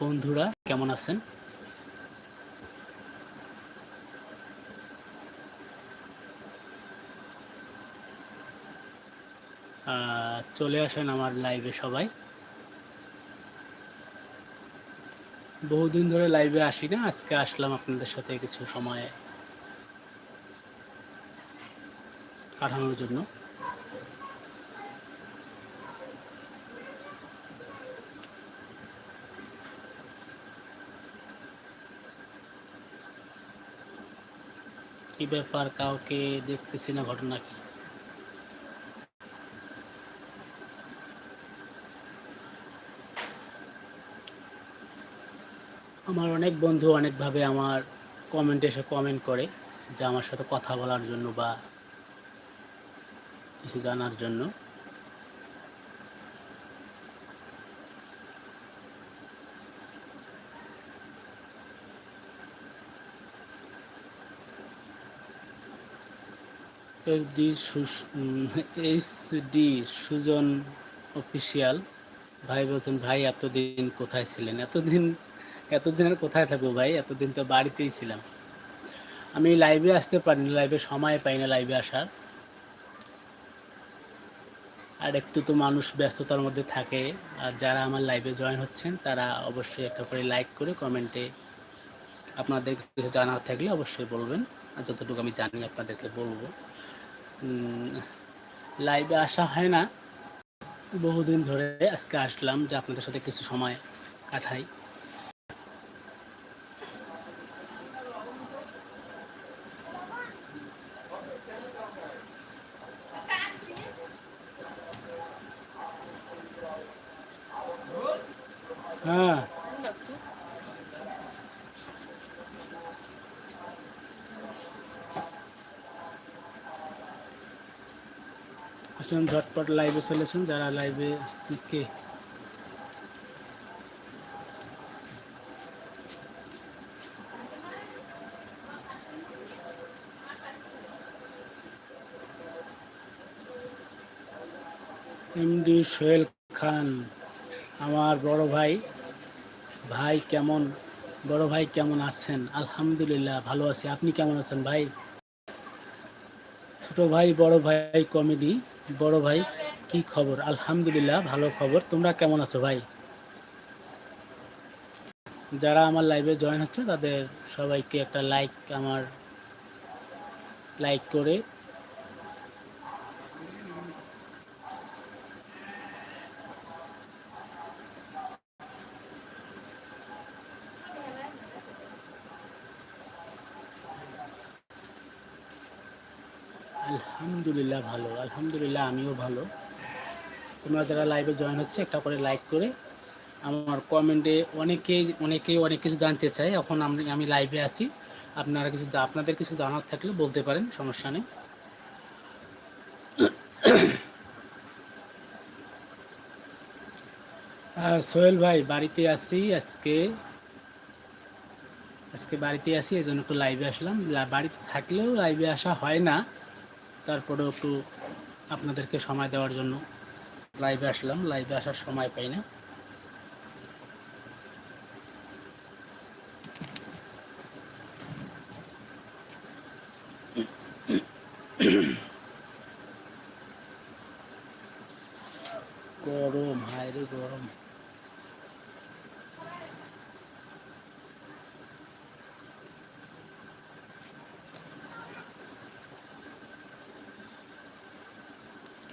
বন্ধুরা, কেমন আছেন? চলে আসেন আমার লাইভে সবাই। বহুদিন ধরে লাইভে আসি না আজকে আসলাম আপনাদের সাথে কিছু সময় কাটানোর জন্য। কি ব্যাপার, কাউকে দেখতেছি না ঘটনা কি? আমার অনেক বন্ধু অনেকভাবে আমার কমেন্টে এসে কমেন্ট করে যে আমার সাথে কথা বলার জন্য বা কিছু জানার জন্য। H D H D Sujan official ভাই বলছেন, ভাই, এতদিন কোথায় ছিলেন? এতদিন এতদিন আর কোথায় থাকব ভাই? এতদিন তো বাড়িতেই ছিলাম। আমি লাইভে আসতে পারিনি লাইভে সময় পাই না লাইভে আসার। আর একটু তো মানুষ ব্যস্ততার মধ্যে থাকে। আর যারা আমার লাইভে জয়েন হচ্ছেন, তারা অবশ্যই একটা করে লাইক করে কমেন্টে আপনাদের কিছু জানার থাকলে অবশ্যই বলবেন। আর যতটুকু আমি জানি, আপনাদেরকে বলব। লাইভে আসা হয় না। বহুদিন ধরে আজকে আসলাম যে আপনাদের সাথে কিছু সময় কাটাই। হ্যাঁ। আসুন ঝটপট লাইভে চলেছেন, যারা লাইভে কে? এমডি সোহেল খান, আমার বড় ভাই। ভাই কেমন? বড় ভাই কেমন আছেন? আলহামদুলিল্লাহ, ভালো আছি। আপনি কেমন আছেন ভাই? ছোট ভাই, বড় ভাই কমেডি বড় ভাই, কি খবর? আলহামদুলিল্লাহ, ভালো খবর। তোমরা কেমন আছো ভাই? যারা আমার লাইভে জয়েন হচ্ছে, তাদের সবাইকে একটা লাইক আমার লাইক করে আলহামদুলিল্লাহ ভালো, আলহামদুলিল্লাহ আমিও ভালো। তোমরা যারা লাইভে জয়েন হচ্ছে, একটা করে লাইক করে আমার কমেন্টে অনেকেই অনেকেই অনেক কিছু জানতে চায়। এখন আমি আমি লাইভে আছি। আপনারা কিছু আপনাদের কিছু জানার থাকলে বলতে পারেন, সমস্যা নেই। সোহেল ভাই, বাড়িতে আছি আজকে। আজকে বাড়িতে আসি এই জন্য একটু লাইভে আসলাম। বাড়িতে থাকলেও লাইভে আসা হয় না। তারপরেও একটু আপনাদেরকে সময় দেওয়ার জন্য লাইভে আসলাম। লাইভে আসার সময় পাই না। গরম হায় রে গরম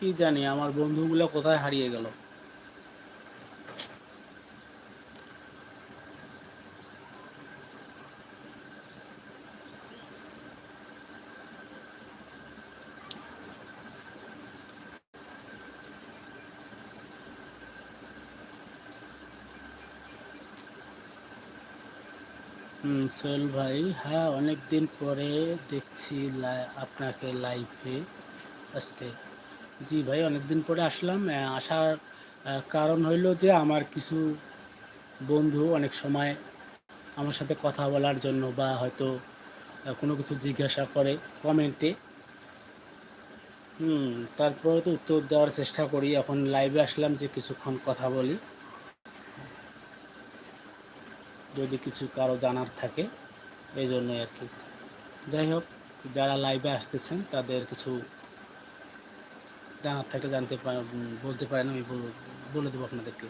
কি জানি, আমার বন্ধুগুলো কোথায় হারিয়ে গেল। সোহেল ভাই হ্যাঁ অনেক দিন পরে দেখছি আপনাকে লাইভে আসতে। জি ভাই অনেক দিন পরে আসলাম। আসার কারণ হইল যে আমার কিছু বন্ধু অনেক সময় আমার সাথে কথা বলার জন্য বা হয়তো কোনো কিছু জিজ্ঞাসা করে কমেন্টে হুম তারপরে তো উত্তর দেওয়ার চেষ্টা করি। এখন লাইভে আসলাম যে কিছুক্ষণ কথা বলি। যদি কিছু কারও জানার থাকে, এই জন্যই আর কি। যাই হোক, যারা লাইভে আসতেছেন, তাদের কিছু জানার থাকলে জানতে বলতে পারেন, আমি বলে দেবো আপনাদেরকে।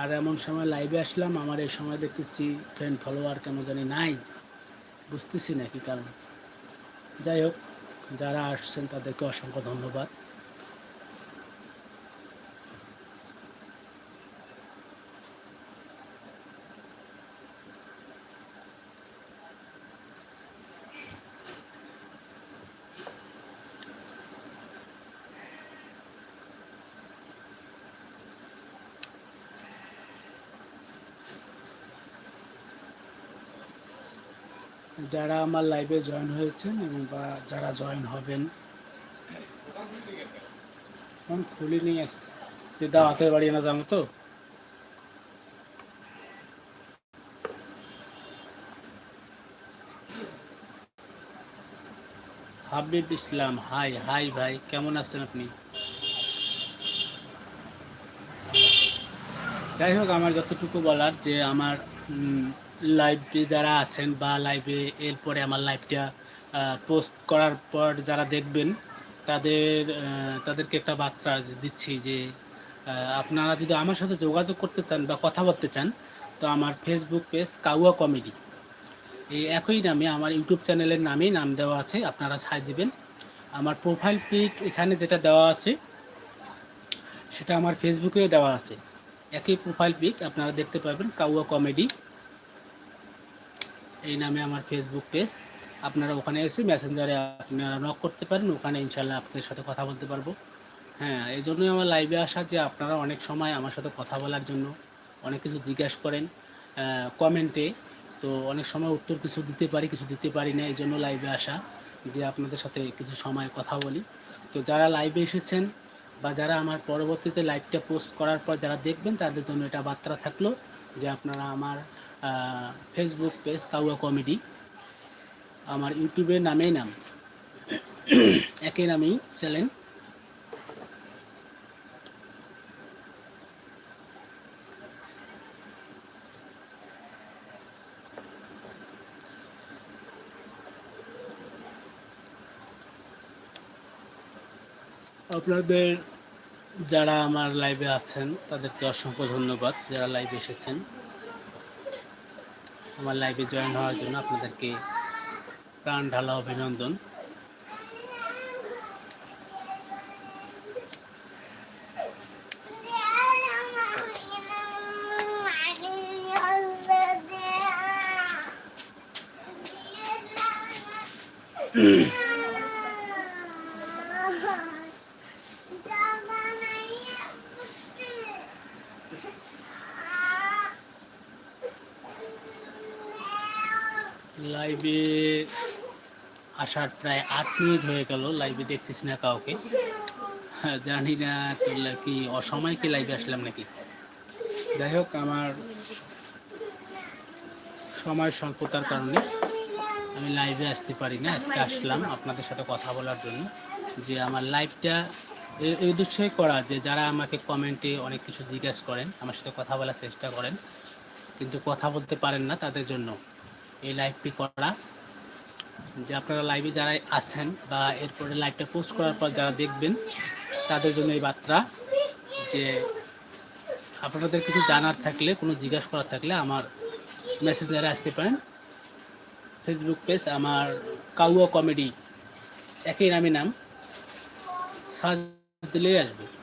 আর এমন সময় লাইভে আসলাম, আমার এই সময় দেখতেছি ফ্রেন্ড ফলোয়ার কেন জানি নাই। বুঝতেছি না কি কারণ। যাই হোক, যারা আসছেন তাদেরকে অসংখ্য ধন্যবাদ। যারা আমার লাইভে জয়েন হয়েছেন এবং বা যারা জয়েন হবেন। ফোন খুলি নিয়ে আসছি দিদা, হাতের বাড়ি না যাব তো? হাবিব ইসলাম হাই হাই ভাই, কেমন আছেন আপনি? যাই হোক, আমার যতটুকু বলার যে আমার লাইভে যারা আছেন বা লাইভে এরপরে আমার লাইভটা পোস্ট করার পর যারা দেখবেন, তাদের তাদেরকে একটা বার্তা দিচ্ছি যে আপনারা যদি আমার সাথে যোগাযোগ করতে চান বা কথা বলতে চান, তো আমার ফেসবুক পেজ কাউয়া কমেডি এই একই নামে, আমার ইউটিউব চ্যানেলের নামেই নাম দেওয়া আছে, আপনারা ছাই দিবেন। আমার প্রোফাইল পিক এখানে যেটা দেওয়া আছে, সেটা আমার ফেসবুকেও দেওয়া আছে। একই প্রোফাইল পিক আপনারা দেখতে পাবেন কাউয়া কমেডি এই নামে আমার ফেসবুক পেজ আপনারা ওখানে এসে মেসেঞ্জারে আপনারা নক করতে পারেন, ওখানে ইনশাল্লাহ আপনাদের সাথে কথা বলতে পারব। হ্যাঁ এই জন্যই আমার লাইভে আসা যে আপনারা অনেক সময় আমার সাথে কথা বলার জন্য অনেক কিছু জিজ্ঞাসা করেন কমেন্টে তো অনেক সময় উত্তর কিছু দিতে পারি, কিছু দিতে পারি না এই জন্য লাইভে আসা যে আপনাদের সাথে কিছু সময় কথা বলি। তো যারা লাইভে এসেছেন বা যারা আমার পরবর্তীতে লাইভটা পোস্ট করার পর যারা দেখবেন, তাদের জন্য এটা বার্তা থাকল যে আপনারা আমার ফেসবুক পেজ কাউয়া কমেডি আমার ইউটিউবের নামেই নাম। একই নামেই চ্যানেল আপনাদের যারা আমার লাইভে আছেন, তাদেরকে অসংখ্য ধন্যবাদ যারা লাইভে এসেছেন। আমার লাইভে জয়েন হওয়ার জন্য আপনাদেরকে প্রাণ ঢালা অভিনন্দন। লাইভে আসার প্রায় আট মিনিট হয়ে গেল লাইভে দেখতেছি না কাউকে। হ্যাঁ, জানি না তো কি অসময় কি লাইভে আসলাম নাকি? যাই হোক আমার সময় স্বল্পতার কারণে আমি লাইভে আসতে পারি না আজকে আসলাম আপনাদের সাথে কথা বলার জন্য। যে আমার লাইভটা এই উদ্দেশ্যে করা যে যারা আমাকে কমেন্টে অনেক কিছু জিজ্ঞেস করেন আমার সাথে কথা বলার চেষ্টা করেন কিন্তু কথা বলতে পারেন না তাদের জন্য। এই লাইভটি করা। যে আপনারা লাইভে যারা আছেন বা এরপরে লাইভটা পোস্ট করার পর যারা দেখবেন, তাদের জন্য এই বার্তা যে আপনাদের কিছু জানার থাকলে, কোনো জিজ্ঞাসা করার থাকলে আমার মেসেঞ্জারে আসতে পারেন। ফেসবুক পেজ আমার কাউয়া কমেডি একই নামে নাম। সার্চ দিলেই আসবে।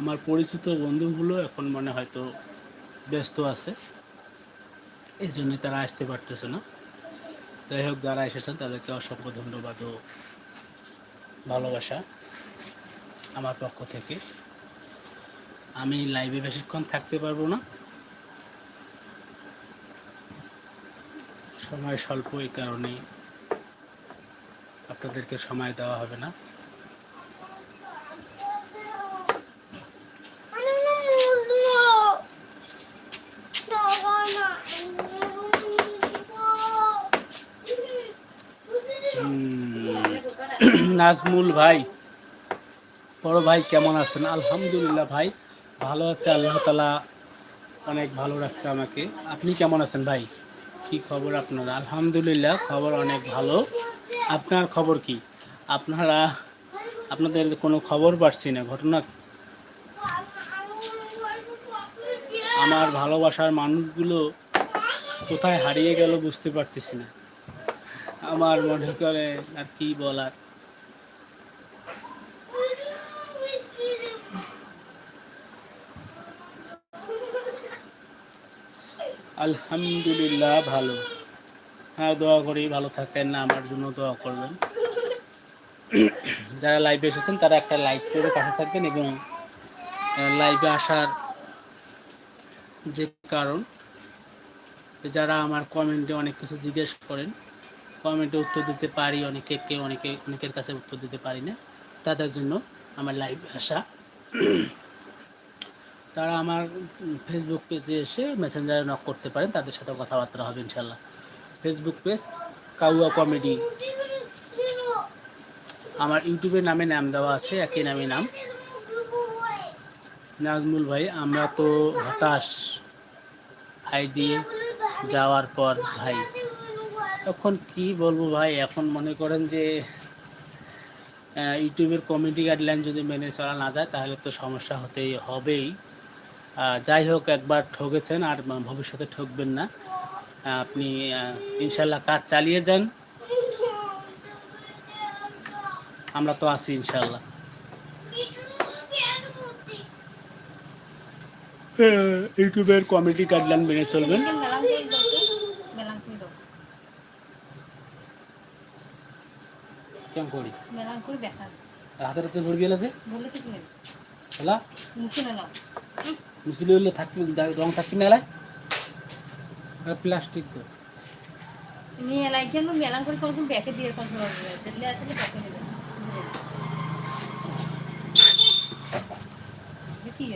আমার পরিচিত বন্ধুগুলো এখন মানে হয়তো ব্যস্ত আছে। এই জন্যে তারা আসতে পারতেছে না। যাই হোক, যারা এসেছেন তাদেরকে অসংখ্য ধন্যবাদ ও ভালোবাসা আমার পক্ষ থেকে। আমি লাইভে বেশিক্ষণ থাকতে পারব না। সময় স্বল্প এই কারণে আপনাদেরকে সময় দেওয়া হবে না। নাজমুল ভাই। বড় ভাই, কেমন আছেন? আলহামদুলিল্লাহ ভাই, ভালো আছে। আল্লাহ তালা অনেক ভালো রাখছে আমাকে। আপনি কেমন আছেন ভাই? কি খবর আপনার? আলহামদুলিল্লাহ, খবর অনেক ভালো। আপনার খবর কি? আপনারা, আপনাদের কোনো খবর পাচ্ছি না, ঘটনা আমার ভালোবাসার মানুষগুলো কোথায় হারিয়ে গেল বুঝতে পারতেছি না। আমার মনে করে আর কি বলার? আলহামদুলিল্লাহ, ভালো। হ্যাঁ দোয়া করি, ভালো থাকেন না আমার জন্য দোয়া করবেন। যারা লাইভে এসেছেন, তারা একটা লাইক করে পাশে থাকবেন এবং লাইভে আসার যে কারণ যারা আমার কমেন্টে অনেক কিছু জিজ্ঞেস করেন কমেন্টে উত্তর দিতে পারি, অনেকে কে, অনেকে, অনেকের কাছে উত্তর দিতে পারি না, তাদের জন্য আমার লাইভে আসা। তারা আমার ফেসবুক পেজে এসে মেসেঞ্জারে নক করতে পারেন, তাদের সাথে কথাবার্তা হবে ইনশাল্লাহ ফেসবুক পেজ কাউয়া কমেডি আমার ইউটিউবের নামে নাম দেওয়া আছে, একই নামে নাম। নাজমুল ভাই, আমরা তো হতাশ। আইডি যাওয়ার পর ভাই, এখন কি বলব ভাই, এখন মনে করেন যে ইউটিউবের কমিটি গাইডলাইন যদি মেনে চলা না যায়, তাহলে তো সমস্যা হতেই হবেই। যাই হোক একবার ঠকেছেন আর ভবিষ্যতে ঠকবেন না। আপনি ইনশাল্লাহ কাজ চালিয়ে যান। আমরা তো আছি ইনশাল্লাহ। ইউটিউবের কমিটি গাইডলাইন মেনে চলবেন। কেমন করি? হাতের হাতে ভরবি আছে বলে মুসলি হলে থাকবি রং থাকবি না এলাই প্লাস্টিক তো। তুমি এলাই কেন মেলাম করে কোন ব্যাকে দিয়ে কোন কি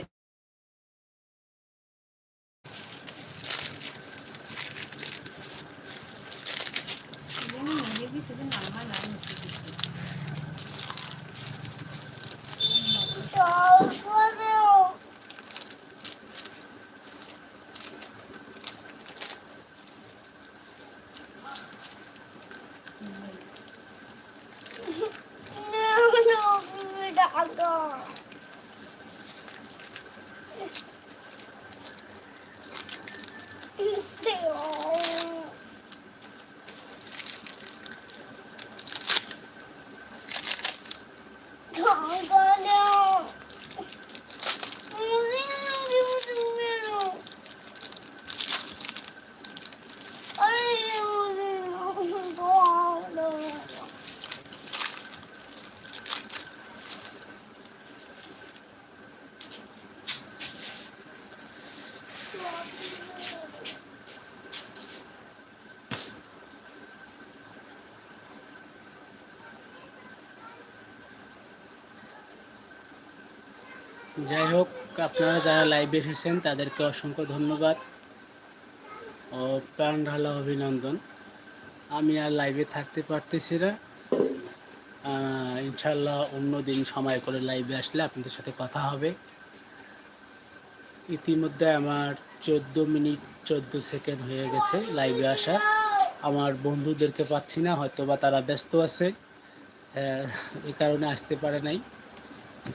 যাই হোক, আপনারা যারা লাইভে এসেছেন, তাদেরকে অসংখ্য ধন্যবাদ ও প্রাণ ঢালা অভিনন্দন। আমি আর লাইভে থাকতে পারতেছি না। ইনশাল্লাহ অন্য দিন সময় করে লাইভে আসলে আপনাদের সাথে কথা হবে। ইতিমধ্যে আমার চোদ্দ মিনিট চোদ্দ সেকেন্ড হয়ে গেছে লাইভে আসা। আমার বন্ধুদেরকে পাচ্ছি না হয়তো বা তারা ব্যস্ত আছে। এই কারণে আসতে পারে নাই।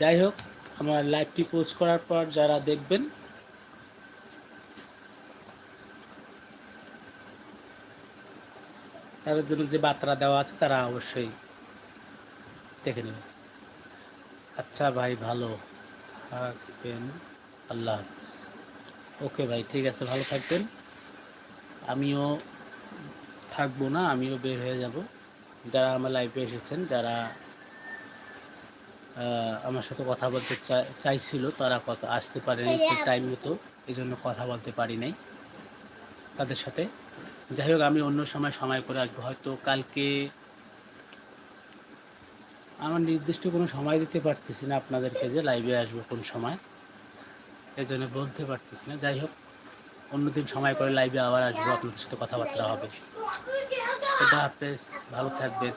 যাই হোক আমার লাইভটি পোস্ট করার পর যারা দেখবেন, তাদের জন্য যে বার্তা দেওয়া আছে তারা অবশ্যই দেখে নেবেন। আচ্ছা ভাই, ভালো থাকবেন। আল্লাহ হাফিজ। ওকে ভাই, ঠিক আছে, ভালো থাকবেন। আমিও থাকব না, আমিও বের হয়ে যাব। যারা আমার লাইফে এসেছেন, যারা আমার সাথে কথা বলতে চাইছিল তারা কথা আসতে পারেনি টাইম মতো এই জন্য কথা বলতে পারি নাই তাদের সাথে। যাই হোক আমি অন্য সময় সময় করে আসব। হয়তো কালকে আমার নির্দিষ্ট কোনো সময় দিতে পারতেছি না আপনাদেরকে যে লাইভে আসব কোন সময়। এই জন্য বলতে পারতেছি না। যাই হোক অন্যদিন সময় করে লাইভে আবার আসব আপনাদের সাথে কথাবার্তা হবে। খুদা হাফেজ ভালো থাকবেন।